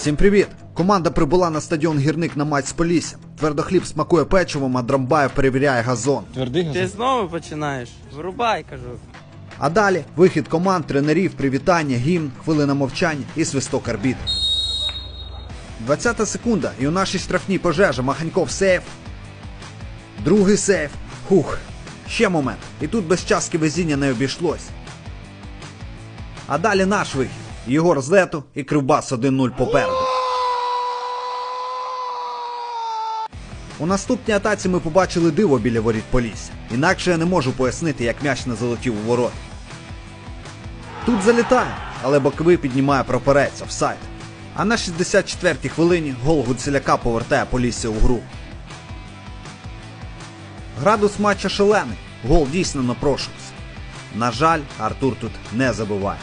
Всім привіт! Команда прибула на стадіон гірник на матч з Поліссям. Твердохліб смакує печивом, а Драмбаєв перевіряє газон. Твердий газон? Ти знову починаєш? Врубай, кажу. А далі вихід команд, тренерів, привітання, гімн, хвилина мовчання і свисток арбітра. 20 секунда, і у нашій штрафній пожежа Маханьков сейф. Другий сейф. Хух. Ще момент. І тут без частки везіння не обійшлось. А далі наш вихід. Єгор з і Кривбас 1-0 попереду. У наступній атаці ми побачили диво біля воріт Полісся. Інакше я не можу пояснити, як м'яч не залетів у ворот. Тут залітає, але боковий піднімає прапорець офсайд. А на 64-й хвилині гол Гуцеляка повертає Полісся у гру. Градус матча шалений. Гол дійсно напрошувався. На жаль, Артур тут не забиває.